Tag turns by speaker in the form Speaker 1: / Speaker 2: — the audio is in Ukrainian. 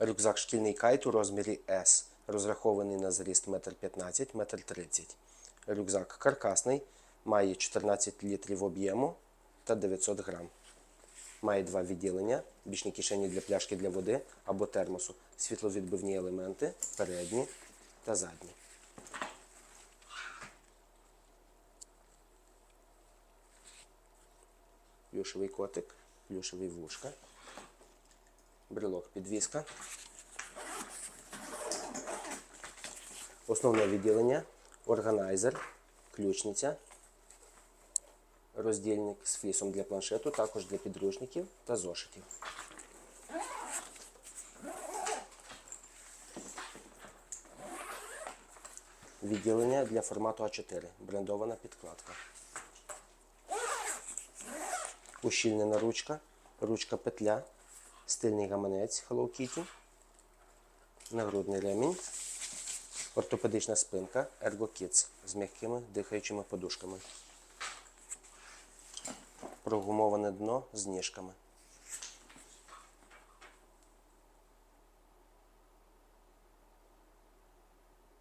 Speaker 1: Рюкзак шкільний кайт у розмірі S, розрахований на зріст 1,15 м, 1,30 м. Рюкзак каркасний, має 14 літрів об'єму та 900 грам. Має два відділення, бічні кишені для пляшки для води або термосу, світловідбивні елементи, передні та задні. Плюшевий котик, плюшевий вушка, брелок підвіска. Основне відділення, органайзер, ключниця, роздільник з флісом для планшету, також для підручників та зошитів. Відділення для формату А4, брендована підкладка. Ущільнена ручка, ручка петля, стильний гаманець Hello Kitty, нагрудний ремінь, ортопедична спинка Ergo Kids з м'якими дихаючими подушками. Прогумоване дно з ніжками.